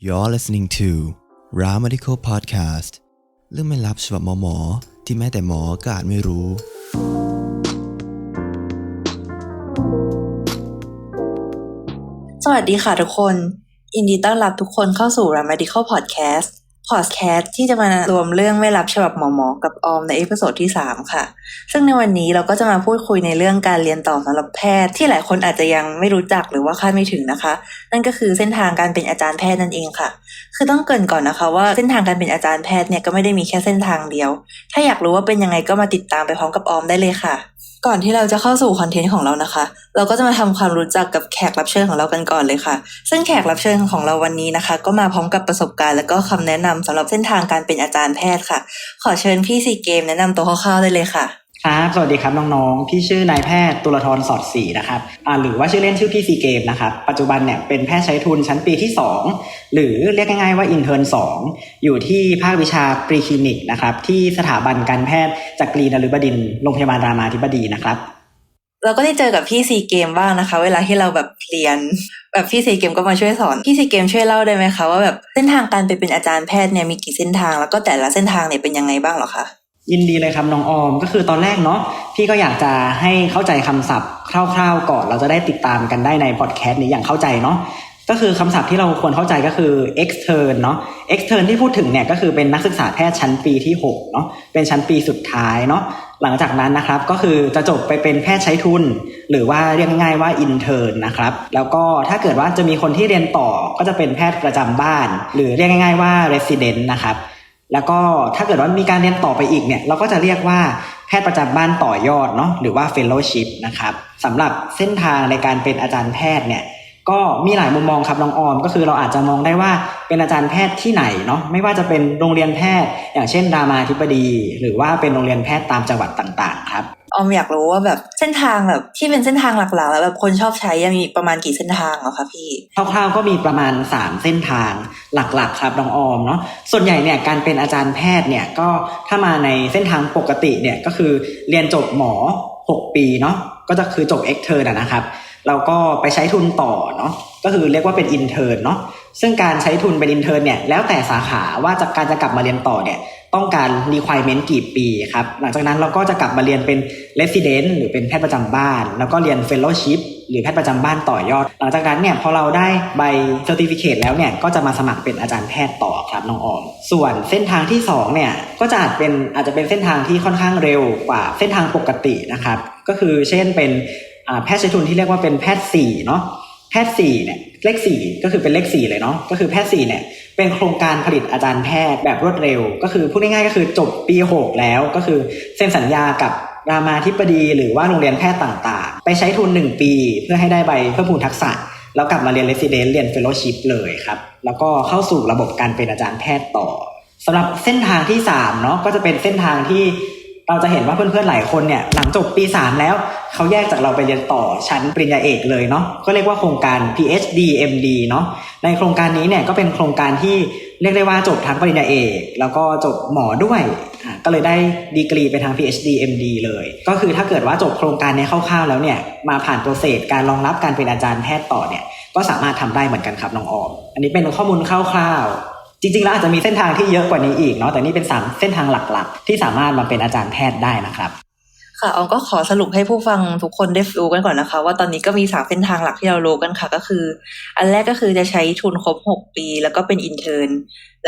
You're listening to Ra Medical Podcast เรื่องไม่ลับฉบับหมอหมอที่แม้แต่หมอก็อาจไม่รู้ สวัสดีค่ะทุกคน อินดีต้อนรับทุกคนเข้าสู่ r a Medical Podcast Podcast ที่จะมารวมเรื่องไม่รับฉบับหมอหมอกับออมในเอพิโซดที่ 3 ค่ะ ซึ่งในวันนี้เราก็จะมาพูดคุยในเรื่องการเรียนต่อสำหรับแพทย์ที่หลายคนอาจจะยังไม่รู้จักหรือว่าคาดไม่ถึงนะคะ นั่นก็คือเส้นทางการเป็นอาจารย์แพทย์นั่นเองค่ะ คือต้องเกรินก่อนนะคะ ว่าเส้นทางการเป็นอาจารย์แพทย์เนี่ยก็ไม่ได้มีแค่เส้นทางเดียว ถ้าอยากรู้ว่าเป็นยังไงก็มาติดตามไปพร้อมกับออมได้เลยค่ะก่อนที่เราจะเข้าสู่คอนเทนต์ของเรานะคะ เราก็จะมาทำความรู้จักกับแขกรับเชิญของเรากันก่อนเลยค่ะ ซึ่งแขกรับเชิญของเราวันนี้นะคะ ก็มาพร้อมกับประสบการณ์และก็คำแนะนำสำหรับเส้นทางการเป็นอาจารย์แพทย์ค่ะ ขอเชิญพี่ซีเกมแนะนำตัวคร่าวๆได้เลยค่ะ ครับ สวัสดีครับน้องๆ พี่ชื่อนายแพทย์ตุลธรสอดศรีนะครับอ่าหรือว่าชื่อเล่นชื่อพี่ซีเกมนะครับ ปัจจุบันเนี่ยเป็นแพทย์ใช้ทุนชั้นปีที่ 2 หรือเรียกง่ายๆว่าอินเทอร์น2อยู่ที่ภาควิชาปรีคลินิกนะครับที่สถาบันการแพทย์จักรีนฤบดินโรงพยาบาลรามาธิบดีนะครับ เราก็ได้เจอกับพี่ซีเกมบ้างนะคะ เวลาที่เราแบบเรียน แบบพี่ซีเกมก็มาช่วยสอน พี่ซีเกมช่วยเล่าได้ไหมคะว่าแบบเส้นทางการไปเป็นอาจารย์แพทย์เนี่ยมีกี่เส้นทาง แล้วก็แต่ละเส้นทางเนี่ยเป็นยังไงบ้างหรอคะ ยินดีเลยครับน้องออมก็คือตอนแรกเนาะพี่ก็อยากจะให้เข้าใจคำศัพท์คร่าวๆก่อนเราจะได้ติดตามกันได้ในพอดแคสต์นี้อย่างเข้าใจเนาะก็คือคำศัพท์ที่เราควรเข้าใจก็คือ extern เนาะ extern ที่พูดถึงเนี่ยก็คือเป็นนักศึกษาแพทย์ชั้นปีที่6เนาะเป็นชั้นปีสุดท้ายเนาะหลังจากนั้นนะครับก็คือจะจบไปเป็นแพทย์ใช้ทุน หรือว่าเรียกง่ายๆว่า intern นะครับแล้วก็ถ้าเกิดว่าจะมีคนที่เรียนต่อก็จะเป็นแพทย์ประจำบ้าน หรือเรียกง่าย ๆว่า resident นะครับ แล้วก็ถ้าเกิดว่ามีการเรียนต่อไปอีกเนี่ยเราก็จะเรียกว่าแพทย์ประจำบ้านต่อยอดเนาะหรือว่าเฟลโลชิพนะครับสำหรับเส้นทางในการเป็นอาจารย์แพทย์เนี่ยก็มีหลายมุมมองครับน้องออม ก็คือเราอาจจะมองได้ว่าเป็นอาจารย์แพทย์ที่ไหนเนาะไม่ว่าจะเป็นโรงเรียนแพทย์ อย่างเช่นรามาธิบดี หรือว่าเป็นโรงเรียนแพทย์ตามจังหวัดต่างๆครับ ออมอยากรู้ว่าแบบเส้นทางแบบที่เป็นเส้นทางหลักๆ แล้วแบบคนชอบใช้ยังมีประมาณกี่เส้นทางเหรอคะพี่คร่าวๆก็มีประมาณ 3 เส้นทางหลักๆ ครับน้องออมเนาะส่วนใหญ่เนี่ยการเป็นอาจารย์แพทย์เนี่ยก็ถ้ามาในเส้นทางปกติเนี่ยก็คือเรียนจบหมอ 6 ปีเนาะก็จะคือจบเอ็กเทอร์นะครับแล้วก็ไปใช้ทุนต่อเนาะก็คือเรียกว่าเป็นอินเทอร์เนาะซึ่งการใช้ทุนเป็นอินเทอร์เนี่ยแล้วแต่สาขาว่าจะการจะกลับมาเรียนต่อเนี่ย ต้องการ requirement กี่ปีครับ หลังจากนั้นเราก็จะกลับมาเรียนเป็น resident หรือเป็นแพทย์ประจำบ้าน แล้วก็เรียน fellowship หรือแพทย์ประจำบ้านต่อยอด หลังจากนั้นเนี่ยพอเราได้ใบ certificate แล้วเนี่ยก็จะมาสมัครเป็นอาจารย์แพทย์ต่อครับน้องออม ส่วนเส้นทางที่สองเนี่ยก็จะอาจเป็นอาจจะเป็นเส้นทางที่ค่อนข้างเร็วกว่าเส้นทางปกตินะครับ ก็คือเช่นเป็นแพทย์ใช้ทุนที่เรียกว่าเป็นแพทย์สี่เนาะ แพทย์สี่เนี่ยเลขสี่ก็คือเป็นเลขสี่เลยเนาะก็คือแพทย์สี่เนี่ยเป็นโครงการผลิตอาจารย์แพทย์แบบรวดเร็ว ก็คือพูดง่ายๆก็คือจบปีหกแล้วก็คือเซ็นสัญญากับรามาธิบดี หรือว่าโรงเรียนแพทย์ต่างๆ ไปใช้ทุนหนึ่งปี เพื่อให้ได้ใบเพิ่มพูนทักษะ แล้วกลับมาเรียนเลสซิเดนเรียนเฟลโลชิพเลยครับแล้วก็เข้าสู่ระบบการเป็นอาจารย์แพทย์ต่อสำหรับเส้นทางที่สามเนาะก็จะเป็นเส้นทางที่ เราจะเห็นว่าเพื่อนๆหลายคนเนี่ยหลังจบปี 3 แล้วเขาแยกจากเราไปเรียนต่อชั้นปริญญาเอกเลยเนาะก็เรียกว่าโครงการ PhD MD เนาะในโครงการนี้เนี่ยก็เป็นโครงการที่เรียกได้ว่าจบทั้งปริญญาเอก แล้วก็จบหมอด้วย ก็เลยได้ดีกรีไปทาง PhD MD เลย ก็คือถ้าเกิดว่าจบโครงการนี้คร่าวๆแล้วเนี่ยมาผ่านโปรเซสการรองรับการเป็นอาจารย์แพทย์ต่อเนี่ยก็สามารถทำได้เหมือนกันครับน้องออม อันนี้เป็นข้อมูลคร่าวๆ จริงๆแล้วอาจจะมีเส้นทางที่เยอะกว่านี้อีกเนาะแต่นี่เป็นสามเส้นทางหลักๆ ที่สามารถมาเป็นอาจารย์แพทย์ได้นะครับค่ะออมก็ขอสรุปให้ผู้ฟังทุกคนได้รู้กันก่อนนะคะ ว่าตอนนี้ก็มีสามเส้นทางหลักที่เรารู้กันค่ะ ก็คือ อันแรกก็คือจะใช้ทุนครบหกปี แล้วก็เป็นอินเทอร์น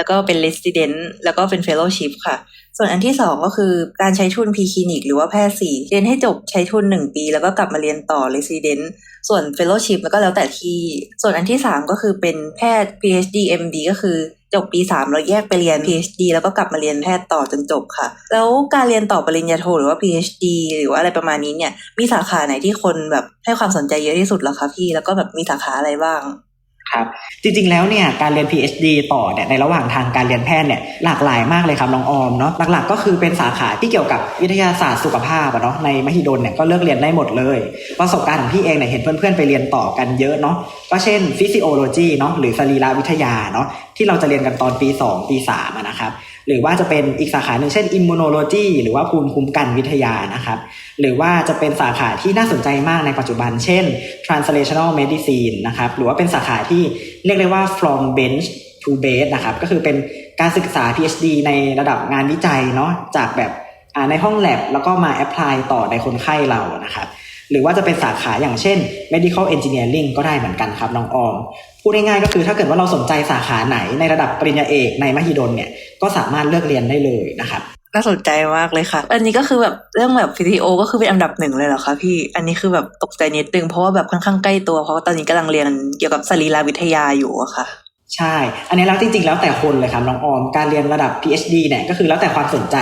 แล้วก็เป็นเลสติเดนแล้วก็เป็นเฟลโลชิพค่ะ ส่วนอันที่สองก็คือการใช้ทุนพีคลินิกหรือว่าแพทย์สี่เรียนให้จบใช้ทุนหนึ่งปี แล้วก็กลับมาเรียนต่อเลสติเดนส่วนเฟลโลชิพแล้วก็แล้วแต่ที่ ส่วนอันที่สามก็คือเป็นแพทย์ PhD MD ก็คือจบปีสามเราแยกไปเรียน PhD แล้วก็กลับมาเรียนแพทย์ต่อจนจบค่ะ แล้วการเรียนต่อปริญญาโทหรือว่า PhD หรือว่าอะไรประมาณนี้เนี่ย มีสาขาไหนที่คนแบบให้ความสนใจเยอะที่สุดเหรอคะพี่ แล้วก็แบบมีสาขาอะไรบ้าง ครับจริงๆแล้วเนี่ยการเรียน PhD ต่อเนี่ยในระหว่างทางการเรียนแพทย์เนี่ยหลากหลายมากเลยครับน้องออมเนาะหลักๆ ก็คือเป็นสาขาที่เกี่ยวกับวิทยาศาสตร์สุขภาพอะเนาะในมหิดลเนี่ยก็เลือกเรียนได้หมดเลย ประสบการณ์ของพี่เองเนี่ยเห็นเพื่อนๆไปเรียนต่อกันเยอะเนาะก็เช่นฟิสิโอโลจีเนาะหรือสรีรวิทยาเนาะที่เราจะเรียนกันตอนปี 2 ปี3นะครับ หรือว่าจะเป็นอีกสาขาหนึ่งเช่น immunology หรือว่าภูมิคุ้มกันวิทยานะครับ หรือว่าจะเป็นสาขาที่น่าสนใจมากในปัจจุบัน เช่น translational medicine นะครับหรือว่าเป็นสาขาที่เรียกได้ว่า from bench to base นะครับก็คือเป็นการศึกษา PhD ในระดับงานวิจัยเนาะจากแบบอ่าในห้อง lab แล้วก็มา apply ต่อในคนไข้เรานะครับ หรือว่าจะเป็นสาขาอย่างเช่น medical engineering ก็ได้เหมือนกันครับน้องออม พูดง่ายๆก็คือถ้าเกิดว่าเราสนใจสาขาไหนในระดับปริญญาเอกในมหิดลเนี่ย ก็สามารถเลือกเรียนได้เลยนะครับน่าสนใจมากเลยค่ะ อันนี้ก็คือแบบเรื่องแบบวิดีโอก็คือเป็นอันดับหนึ่งเลยเหรอคะพี่ อันนี้คือแบบตกใจนิดนึงเพราะว่าแบบค่อนข้างใกล้ตัวเพราะว่าตอนนี้กำลังเรียนเกี่ยวกับสรีรวิทยาอยู่อะค่ะ ใช่ อันนี้แล้วจริงๆ แล้วแต่คนเลยครับน้องออม การเรียนระดับ PhD เนี่ยก็คือแล้วแต่ความสนใจ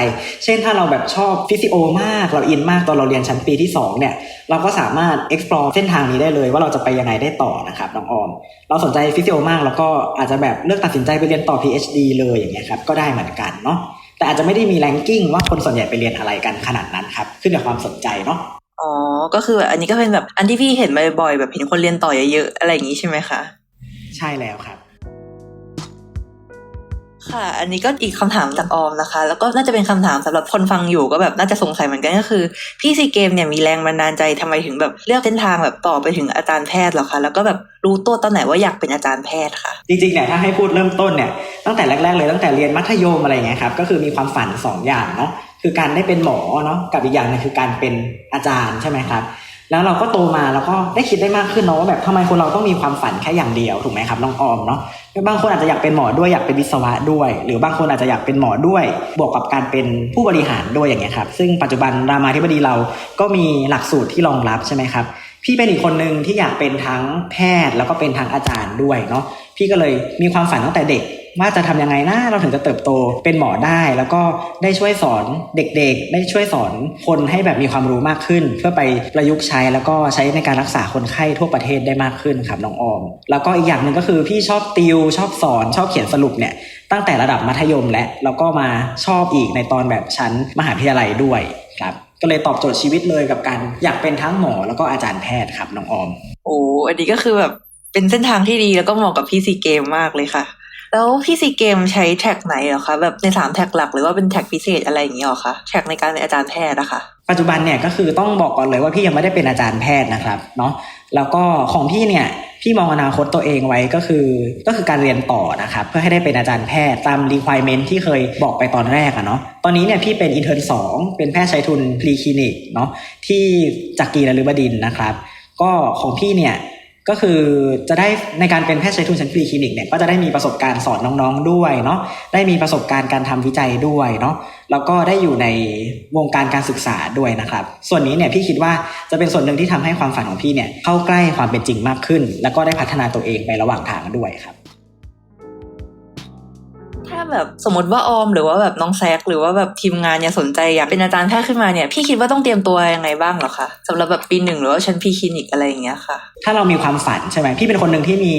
เช่นถ้าเราแบบชอบฟิสิโอมาก เราอินมากตอนเราเรียนชั้นปีที่2เนี่ย เราก็สามารถ explore เส้นทางนี้ได้เลย ว่าเราจะไปยังไงได้ต่อนะครับน้องออม เราสนใจฟิสิโอมากแล้วก็อาจจะแบบเลือกตัดสินใจไปเรียนต่อ PhD เลยอย่างเงี้ยครับก็ได้เหมือนกันเนาะ แต่อาจจะไม่ได้มีแรงกิ้งว่าคนส่วนใหญ่ไปเรียนอะไรกันขนาดนั้นครับ ขึ้นกับความสนใจเนาะ อ๋อ ก็คือแบบอันนี้ก็เป็นแบบอันที่พี่เห็นบ่อยๆแบบเห็นคนเรียนต่อเยอะๆอะไรอย่างนี้ใช่ไหมคะ ใช่แล้วครับ ค่ะ อันนี้ก็อีกคำถามจากออมนะคะ แล้วก็น่าจะเป็นคำถามสำหรับคนฟังอยู่ก็แบบน่าจะสงสัยเหมือนกันก็คือ พี่ซีเกมเนี่ยมีแรงบันดาลใจทำไมถึงแบบเลือกเส้นทางแบบต่อไปถึงอาจารย์แพทย์เหรอคะแล้วก็แบบรู้ตัวตอนไหนว่าอยากเป็นอาจารย์แพทย์ค่ะ จริงๆเนี่ยถ้าให้พูดเริ่มต้นเนี่ยตั้งแต่แรก ๆ เลยตั้งแต่เรียนมัธยมอะไรเงี้ยครับก็คือมีความฝันสองอย่างเนาะคือการได้เป็นหมอเนาะกับอีกอย่างนึงคือการเป็นอาจารย์ใช่ไหมครับ แล้วเราก็โตมาแล้วก็ได้คิดได้มากขึ้นเนาะว่าแบบทำไมคนเราต้องมีความฝันแค่อย่างเดียวถูกไหมครับน้องออมเนาะบางคนอาจจะอยากเป็นหมอด้วยอยากเป็นวิศวะด้วย หรือบางคนอาจจะอยากเป็นหมอด้วย บวกกับการเป็นผู้บริหารด้วยอย่างเงี้ยครับซึ่งปัจจุบันรามาธิบดีเราก็มีหลักสูตรที่รองรับใช่ไหมครับพี่เป็นอีกคนหนึ่งที่อยากเป็นทั้งแพทย์แล้วก็เป็นทั้งอาจารย์ด้วยเนาะพี่ก็เลยมีความฝันตั้งแต่เด็ก ว่าจะทำยังไงนะเราถึงจะเติบโตเป็นหมอได้ แล้วก็ได้ช่วยสอนเด็กๆ ได้ช่วยสอนคนให้แบบมีความรู้มากขึ้น เพื่อไปประยุกต์ใช้แล้วก็ใช้ในการรักษาคนไข้ทั่วประเทศได้มากขึ้นครับน้องออม แล้วก็อีกอย่างหนึ่งก็คือพี่ชอบติวชอบสอนชอบเขียนสรุปเนี่ยตั้งแต่ระดับมัธยมและแล้วก็มาชอบอีกในตอนแบบชั้นมหาวิทยาลัยด้วยครับก็เลยตอบโจทย์ชีวิตเลยกับการอยากเป็นทั้งหมอแล้วก็อาจารย์แพทย์ครับน้องออม โอ้อันนี้ก็คือแบบเป็นเส้นทางที่ดีแล้วก็เหมาะกับพี่ซีเกมมากเลยค่ะ แล้วพี่ซีเกมใช้แท็กไหนหรอคะแบบในสามแท็กหลักหรือว่าเป็นแท็กพิเศษอะไรอย่างนี้หรอคะแท็กในการเป็นอาจารย์แพทย์นะคะปัจจุบันเนี่ยก็คือต้องบอกก่อนเลยว่าพี่ยังไม่ได้เป็นอาจารย์แพทย์นะครับเนาะแล้วก็ของพี่เนี่ยพี่มองอนาคตตัวเองไว้ก็คือก็คือการเรียนต่อนะครับเพื่อให้ได้เป็นอาจารย์แพทย์ตาม requirement ที่เคยบอกไปตอนแรกอะเนาะตอนนี้เนี่ยพี่เป็น intern สองเป็นแพทย์ใช้ทุนพรีคลินิกเนาะที่จักรีนฤบดินนะครับ ก็ของพี่เนี่ย ก็คือจะได้ในการเป็นแพทย์ใช้ทุนชั้นฟรีคลินิกเนี่ยก็จะได้มีประสบการณ์สอนน้องๆด้วยเนาะได้มีประสบการณ์การทำวิจัยด้วยเนาะแล้วก็ได้อยู่ในวงการการศึกษาด้วยนะครับ ส่วนนี้เนี่ยพี่คิดว่าจะเป็นส่วนหนึ่งที่ทำให้ความฝันของพี่เนี่ยเข้าใกล้ความเป็นจริงมากขึ้น แล้วก็ได้พัฒนาตัวเองไประหว่างทางด้วยครับ แบบสมมติว่าออมหรือว่าแบบน้องแซกหรือว่าแบบทีมงานเนี่ยสนใจอยากเป็นอาจารย์แพทย์ขึ้นมาเนี่ยพี่คิดว่าต้องเตรียมตัวยังไงบ้างหรอคะสำหรับแบบปีหนึ่งหรือว่าชั้นพีคลินิกอะไรอย่างเงี้ยค่ะ ถ้าเรามีความฝันใช่ไหมพี่เป็นคนหนึ่งที่มี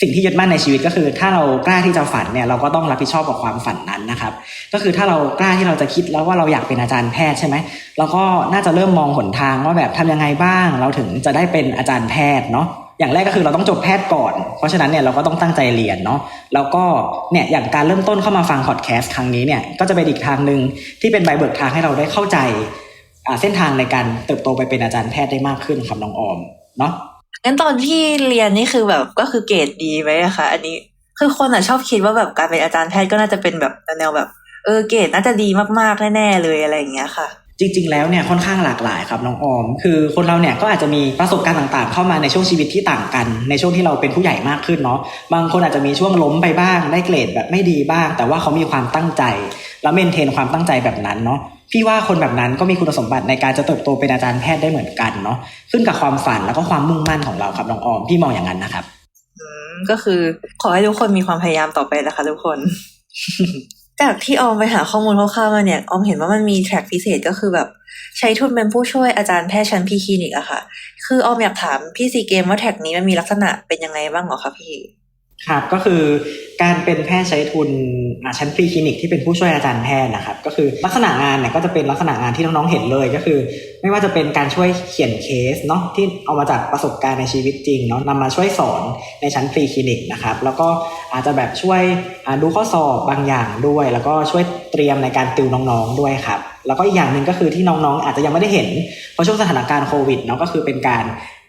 สิ่งที่ยึดมั่นในชีวิตก็คือ ถ้าเรากล้าที่จะฝันเนี่ยเราก็ต้องรับผิดชอบกับความฝันนั้นนะครับ ก็คือถ้าเรากล้าที่เราจะคิดแล้วว่าเราอยากเป็นอาจารย์แพทย์ใช่ไหมเราก็น่าจะเริ่มมองหนทางว่าแบบทำยังไงบ้าง เราถึงจะได้เป็นอาจารย์แพทย์เนาะ อย่างแรกก็คือเราต้องจบแพทย์ก่อน เพราะฉะนั้นเนี่ยเราก็ต้องตั้งใจเรียนเนาะแล้วก็เนี่ยอย่างการเริ่มต้นเข้ามาฟังพอดแคสต์ครั้งนี้เนี่ยก็จะเป็นอีกทางหนึ่งที่เป็นใบเบิกทางให้เราได้เข้าใจเส้นทางในการเติบโตไปเป็นอาจารย์แพทย์ได้มากขึ้นครับน้องออมเนาะงั้นตอนที่เรียนนี่คือแบบก็คือเกรดดีไหมอะคะอันนี้คือคนอะชอบคิดว่าแบบการเป็นอาจารย์แพทย์ก็น่าจะเป็นแบบแนวแบบเออเกรดน่าจะดีมากๆแน่ๆเลยอะไรอย่างเงี้ยค่ะ จริง ๆ แล้วเนี่ยค่อนข้างหลากหลายครับน้องออม คือคนเราเนี่ยก็อาจจะมีประสบการณ์ต่างๆ เข้ามาในช่วงชีวิตที่ต่างกัน ในช่วงที่เราเป็นผู้ใหญ่มากขึ้นเนาะบางคนอาจจะมีช่วงล้มไปบ้างได้เกรดแบบไม่ดีบ้าง แต่ว่าเขามีความตั้งใจ แล้วเมนเทนความตั้งใจแบบนั้นเนาะพี่ว่าคนแบบนั้นก็มีคุณสมบัติในการจะเติบโตเป็นอาจารย์แพทย์ได้เหมือนกันเนาะขึ้นกับความฝันแล้วก็ความมุ่งมั่นของเราครับน้องออมพี่มองอย่างนั้นนะครับก็คือขอให้ทุกคนมีความพยายามต่อไปนะคะทุกคน จากที่ออมไปหาข้อมูลคร่าวๆมาเนี่ยออมเห็นว่ามันมีแทร็กพิเศษก็คือแบบ ใช้ทุนเป็นผู้ช่วยอาจารย์แพทย์ชั้นพีคลินิกอะค่ะ คือออมอยากถามพี่ซีเกมว่าแท็กนี้มันมีลักษณะเป็นยังไงบ้างหรอคะพี่ ครับก็คือการเป็นแพทย์ใช้ทุนชั้นพรีคลินิกที่เป็นผู้ช่วยอาจารย์แพทย์นะครับ ก็คือลักษณะงานเนี่ยก็จะเป็นลักษณะงานที่น้องๆเห็นเลยก็คือ ไม่ว่าจะเป็นการช่วยเขียนเคสเนาะที่เอามาจากประสบการณ์ในชีวิตจริงเนาะนำมาช่วยสอนในชั้นพรีคลินิกนะครับ แล้วก็อาจจะแบบช่วยดูข้อสอบบางอย่างด้วย แล้วก็ช่วยเตรียมในการติวน้องๆด้วยครับแล้วก็อีกอย่างหนึ่งก็คือที่น้องๆ อาจจะยังไม่ได้เห็นเพราะช่วงสถานการณ์โควิดเนาะก็คือเป็นการ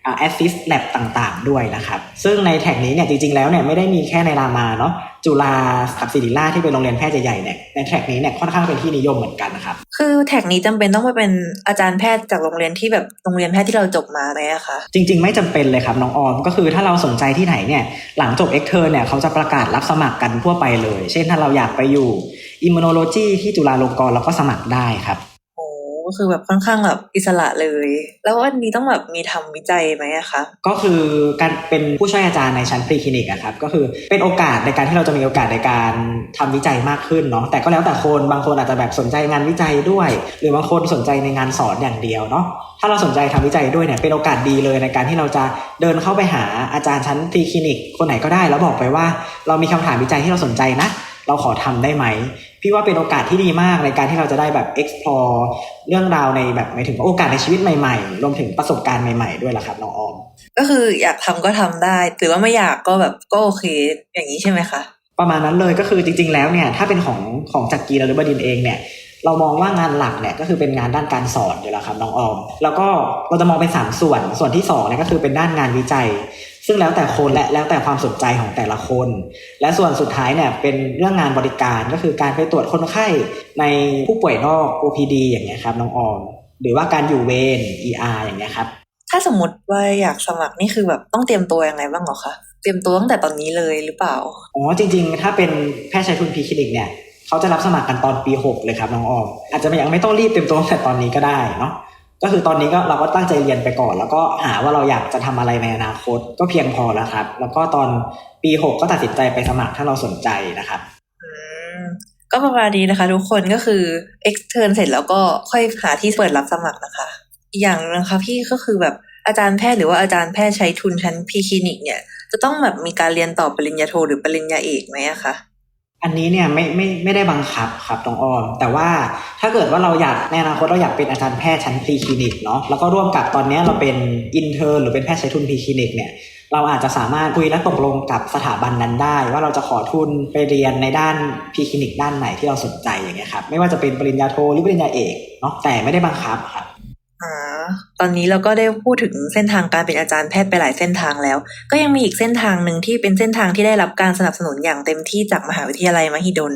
อ่า assist lab ต่างๆ ด้วยนะครับ ซึ่งในแท็กนี้เนี่ยจริงๆแล้วเนี่ยไม่ได้มีแค่ในรามาเนาะจุฬากับศิริราชที่เป็นโรงเรียนแพทย์ใหญ่ๆเนี่ยในแท็กนี้เนี่ยค่อนข้างเป็นที่นิยมเหมือนกันนะครับ คือแท็กนี้จำเป็นต้องไปเป็นอาจารย์แพทย์จากโรงเรียนที่แบบโรงเรียนแพทย์ที่เราจบมาไหมอะคะจริง ๆ ไม่จำเป็นเลยครับน้องออมก็คือถ้าเราสนใจที่ไหนเนี่ยหลังจบเอ็กเทอร์เนี่ยเขาจะประกาศรับสมัครกันทั่วไปเลย เช่นถ้าเราอยากไปอยู่อิมมูโนโลจีที่จุฬาลงกรณ์เราก็สมัครได้ครับโอ้ ก็คือแบบค่อนข้างแบบอิสระเลย แล้ววันนี้ต้องแบบมีทำวิจัยไหมคะก็คือการเป็นผู้ช่วยอาจารย์ในชั้นพรีคลินิกอะครับก็คือเป็นโอกาสในการที่เราจะมีโอกาสในการทำวิจัยมากขึ้นเนาะแต่ก็แล้วแต่คนบางคนอาจจะแบบสนใจงานวิจัยด้วย หรือบางคนสนใจในงานสอนอย่างเดียวเนาะถ้าเราสนใจทำวิจัยด้วยเนี่ยเป็นโอกาสดีเลยในการที่เราจะเดินเข้าไปหาอาจารย์ชั้นพรีคลินิก คนไหนก็ได้แล้วบอกไปว่า เรามีคำถามวิจัยที่เราสนใจนะ เราขอทำได้ไหม พี่ว่าเป็นโอกาสที่ดีมากในการที่เราจะได้แบบ explore เรื่องราวในแบบหมายถึงโอกาสในชีวิตใหม่ๆ รวมถึงประสบการณ์ใหม่ๆ ด้วยล่ะครับน้องออม ก็คืออยากทำก็ทำได้ หรือว่าไม่อยากก็แบบก็โอเค อย่างนี้ใช่ไหมคะ ประมาณนั้นเลยก็คือจริง ๆ แล้วเนี่ยถ้าเป็นของของจักรีนฤบดินเองเนี่ยเรามองว่างานหลักเนี่ยก็คือเป็นงานด้านการสอนอยู่แล้วครับน้องออม แล้วก็เราจะมองเป็นสามส่วนส่วนที่สองเนี่ยก็คือเป็นด้านงานวิจัย ซึ่งแล้วแต่คนและแล้วแต่ความสนใจของแต่ละคน และส่วนสุดท้ายเนี่ยเป็นเรื่องงานบริการก็คือการไปตรวจคนไข้ในผู้ป่วยนอก OPD อย่างเงี้ยครับน้องออมหรือว่าการอยู่เวร ER อย่างเงี้ยครับถ้าสมมติว่าอยากสมัครนี่คือแบบต้องเตรียมตัวยังไงบ้างเหรอคะเตรียมตัวตั้งแต่ตอนนี้เลยหรือเปล่าอ๋อจริง ๆ ถ้าเป็นแพทย์ชายทุนพรีคลินิกเนี่ยเขาจะรับสมัครกันตอนปี 6 เลยครับน้องออมอาจจะยังไม่ต้องรีบเต็มตัวตั้งแต่ตอนนี้ก็ได้เนาะ ก็คือตอนนี้ก็เราก็ตั้งใจเรียนไปก่อน แล้วก็หาว่าเราอยากจะทำอะไรในอนาคตก็เพียงพอแล้วครับ แล้วก็ตอนปี6ก็ตัดสินใจไปสมัครถ้าเราสนใจนะครับอืมก็ประมาณนี้นะคะ ทุกคนก็คือ extern เสร็จแล้วก็ค่อยหาที่เปิดรับสมัครนะคะอีกอย่างนะคะพี่ก็คือแบบอาจารย์แพทย์หรือว่าอาจารย์แพทย์ใช้ทุนชั้นพีคลินิกเนี่ย จะต้องแบบมีการเรียนต่อปริญญาโทหรือปริญญาเอกไหมอะคะ อันนี้เนี่ยไม่ไม่ไม่ได้บังคับครับน้องออม แต่ว่าถ้าเกิดว่าเราอยากในอนาคตเราอยากเป็นอาจารย์แพทย์ชั้นพรีคลินิกเนาะแล้วก็ร่วมกับตอนนี้เราเป็นอินเทอร์หรือเป็นแพทย์ใช้ทุนพรีคลินิกเนี่ยเราอาจจะสามารถคุยและตกลงกับสถาบันนั้นได้ ว่าเราจะขอทุนไปเรียนในด้านพีคลินิกด้านไหนที่เราสนใจอย่างเงี้ยครับไม่ว่าจะเป็นปริญญาโทหรือปริญญาเอกเนาะแต่ไม่ได้บังคับครับ ตอนนี้เราก็ได้พูดถึงเส้นทางการเป็นอาจารย์แพทย์ไปหลายเส้นทางแล้ว ก็ยังมีอีกเส้นทางหนึ่งที่เป็นเส้นทางที่ได้รับการสนับสนุนอย่างเต็มที่จากมหาวิทยาลัยมหิดล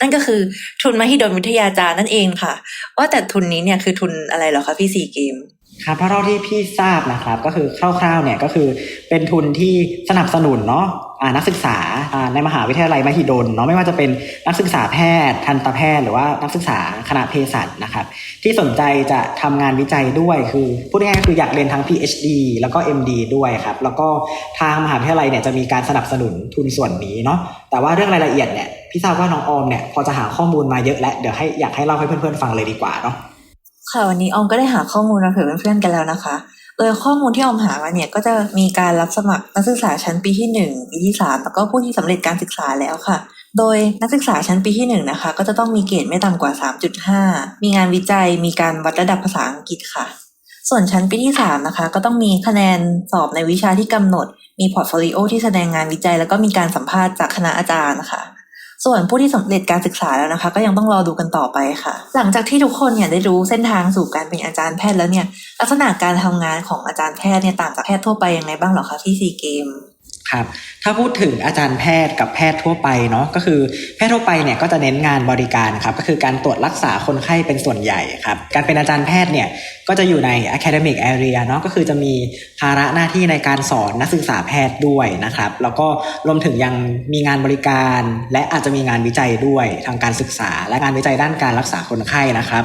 นั่นก็คือทุนมหิดลวิทยาจารย์นั่นเองค่ะ ว่าแต่ทุนนี้เนี่ยคือทุนอะไรเหรอคะพี่ซีเกมครับเพราะเท่าที่พี่ทราบนะครับก็คือคร่าวๆเนี่ยก็คือเป็นทุนที่สนับสนุนเนาะ นักศึกษาในมหาวิทยาลัยมหิดลเนาะไม่ว่าจะเป็นนักศึกษาแพทย์ทันตแพทย์ หรือว่านักศึกษาคณะเภสัชนะครับที่สนใจจะทำงานวิจัยด้วยคือพูดง่ายๆคืออยากเรียนทั้ง PhD แล้วก็ MD ด้วยครับแล้วก็ทางมหาวิทยาลัยเนี่ยจะมีการสนับสนุนทุนส่วนนี้เนาะแต่ว่าเรื่องรายละเอียดเนี่ยพี่ทราบว่าน้องออมเนี่ยพอจะหาข้อมูลมาเยอะและเดี๋ยวให้อยากให้เล่าให้เพื่อนๆฟังเลยดีกว่าเนาะค่ะวันนี้ออมก็ได้หาข้อมูลมาเผื่อเพื่อนๆกันแล้วนะคะ โดยข้อมูลที่ออมหามาเนี่ยก็จะมีการรับสมัครนักศึกษาชั้นปีที่หนึ่งปีที่สามแล้วก็ผู้ที่สำเร็จการศึกษาแล้วค่ะ โดยนักศึกษาชั้นปีที่หนึ่งนะคะก็จะต้องมีเกรดไม่ต่ำกว่า 3.5 มีงานวิจัย มีการวัดระดับภาษาอังกฤษค่ะ ส่วนชั้นปีที่สามนะคะก็ต้องมีคะแนนสอบในวิชาที่กำหนด มีพอร์ตโฟลิโอที่แสดงงานวิจัย แล้วก็มีการสัมภาษณ์จากคณะอาจารย์นะคะ ส่วนผู้ที่สำเร็จการศึกษาแล้วนะคะ ก็ยังต้องรอดูกันต่อไปค่ะ หลังจากที่ทุกคนเนี่ยได้รู้เส้นทางสู่การเป็นอาจารย์แพทย์แล้วเนี่ย ลักษณะการทำงานของอาจารย์แพทย์เนี่ยต่างจากแพทย์ทั่วไปยังไงบ้างหรอคะที่ซีเกมครับถ้าพูดถึงอาจารย์แพทย์กับแพทย์ทั่วไปเนาะก็คือแพทย์ทั่วไปเนี่ยก็จะเน้นงานบริการครับก็คือการตรวจรักษาคนไข้เป็นส่วนใหญ่ครับการเป็นอาจารย์แพทย์เนี่ย ก็จะอยู่ใน academic area เนาะก็คือจะมีภาระหน้าที่ในการสอนนักศึกษาแพทย์ด้วยนะครับ แล้วก็รวมถึงยังมีงานบริการ และอาจจะมีงานวิจัยด้วยทางการศึกษา และงานวิจัยด้านการรักษาคนไข้นะครับ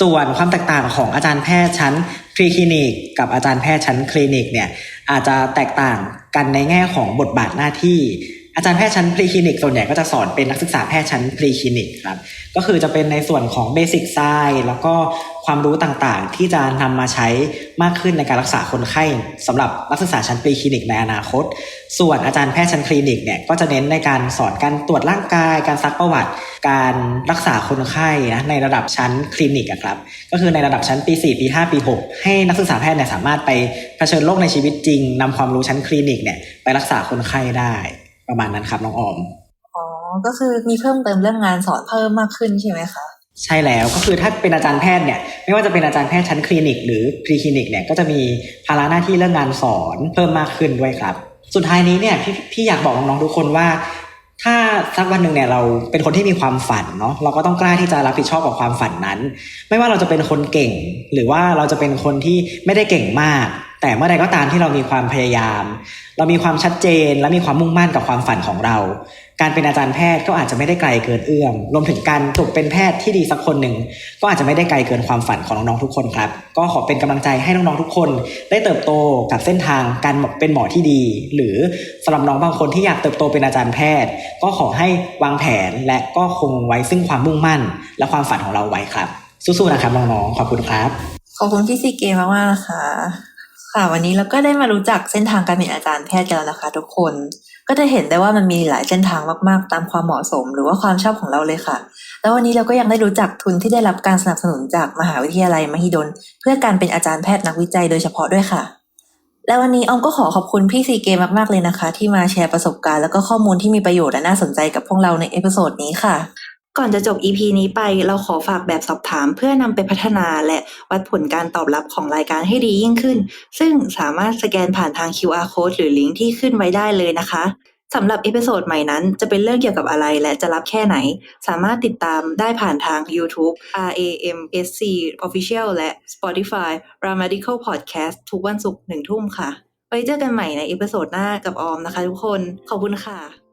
ส่วนความแตกต่างของอาจารย์แพทย์ชั้นพรีคลินิกกับอาจารย์แพทย์ชั้นคลินิกเนี่ยอาจจะแตกต่างกันในแง่ของบทบาทหน้าที่ อาจารย์แพทย์ชั้นพรีคลินิกส่วนใหญ่ก็จะสอนเป็นนักศึกษาแพทย์ชั้นพรีคลินิกครับก็คือจะเป็นในส่วนของเบสิกไซน์แล้วก็ความรู้ต่างๆ ที่จะนำมาใช้มากขึ้นในการรักษาคนไข้สำหรับนักศึกษาชั้นพรีคลินิกในอนาคต ส่วนอาจารย์แพทย์ชั้นคลินิกเนี่ยก็จะเน้นในการสอนการตรวจร่างกาย การซักประวัติ การรักษาคนไข้นะในระดับชั้นคลินิกครับก็คือในระดับชั้นปี 4 ปี 5 ปี 6 ให้นักศึกษาแพทย์เนี่ยสามารถไปเผชิญโลกในชีวิตจริงนำความรู้ชั้นคลินิกเนี่ยไปรักษาคนไข้ได้ ประมาณนั้นครับน้องออมอ๋อก็คือมีเพิ่มเติมเรื่องงานสอนเพิ่มมากขึ้นใช่ไหมคะใช่แล้วก็คือถ้าเป็นอาจารย์แพทย์เนี่ยไม่ว่าจะเป็นอาจารย์แพทย์ชั้นคลินิก หรือพรีคลินิกเนี่ยก็จะมีภาระหน้าที่เรื่องงานสอนเพิ่มมากขึ้นด้วยครับ สุดท้ายนี้เนี่ยพี่พี่อยากบอกน้องๆทุกคนว่า ถ้าสักวันหนึ่งเนี่ยเราเป็นคนที่มีความฝันเนาะเราก็ต้องกล้าที่จะรับผิดชอบกับความฝันนั้น ไม่ว่าเราจะเป็นคนเก่ง หรือว่าเราจะเป็นคนที่ไม่ได้เก่งมาก แต่เมื่อใดก็ตามที่เรามีความพยายาม เรามีความชัดเจนและมีความมุ่งมั่นกับความฝันของเรา การเป็นอาจารย์แพทย์ก็อาจจะไม่ได้ไกลเกินเอื้อม รวมถึงการจบเป็นแพทย์ที่ดีสักคนหนึ่ง ก็อาจจะไม่ได้ไกลเกินความฝันของน้องๆทุกคนครับ ก็ขอเป็นกำลังใจให้น้องๆทุกคน ได้เติบโตกับเส้นทางการเป็นหมอที่ดี หรือสำหรับน้องบางคนที่อยากเติบโตเป็นอาจารย์แพทย์ ก็ขอให้วางแผนและก็คงไว้ซึ่งความมุ่งมั่น และความฝันของเราไว้ครับ สู้ๆนะครับน้องๆขอบคุณครับ ขอบคุณพี่ซีเกมมากๆนะคะ ค่ะ วันนี้เราก็ได้มารู้จักเส้นทางการเป็นอาจารย์แพทย์กันแล้วนะคะ ทุกคน ก็จะเห็นได้ว่ามันมีหลายเส้นทางมากๆ ตามความเหมาะสม หรือว่าความชอบของเราเลยค่ะ แล้ววันนี้เราก็ยังได้รู้จักทุนที่ได้รับการสนับสนุนจากมหาวิทยาลัยมหิดล เพื่อการเป็นอาจารย์แพทย์นักวิจัยโดยเฉพาะด้วยค่ะ และวันนี้ออมก็ขอขอบคุณพี่ซีเกมมากๆเลยนะคะ ที่มาแชร์ประสบการณ์แล้วก็ข้อมูลที่มีประโยชน์และน่าสนใจกับพวกเราในเอพิโซดนี้ค่ะ ก่อนจะจบ EP นี้ไป เราขอฝากแบบสอบถามเพื่อนำไปพัฒนาและวัดผลการตอบรับของรายการให้ดียิ่งขึ้น ซึ่งสามารถสแกนผ่านทาง QR code หรือลิงก์ที่ขึ้นไว้ได้เลยนะคะสำหรับเอพิโซดใหม่นั้นจะเป็นเรื่องเกี่ยวกับอะไรและจะรับแค่ไหน สามารถติดตามได้ผ่านทาง YouTube RAMSC Official และ Spotify Ramadical Podcast ทุกวันศุกร์หนึ่งทุ่มค่ะ ไว้เจอกันใหม่ในเอพิโซดหน้ากับออมนะคะทุกคน ขอบคุณค่ะ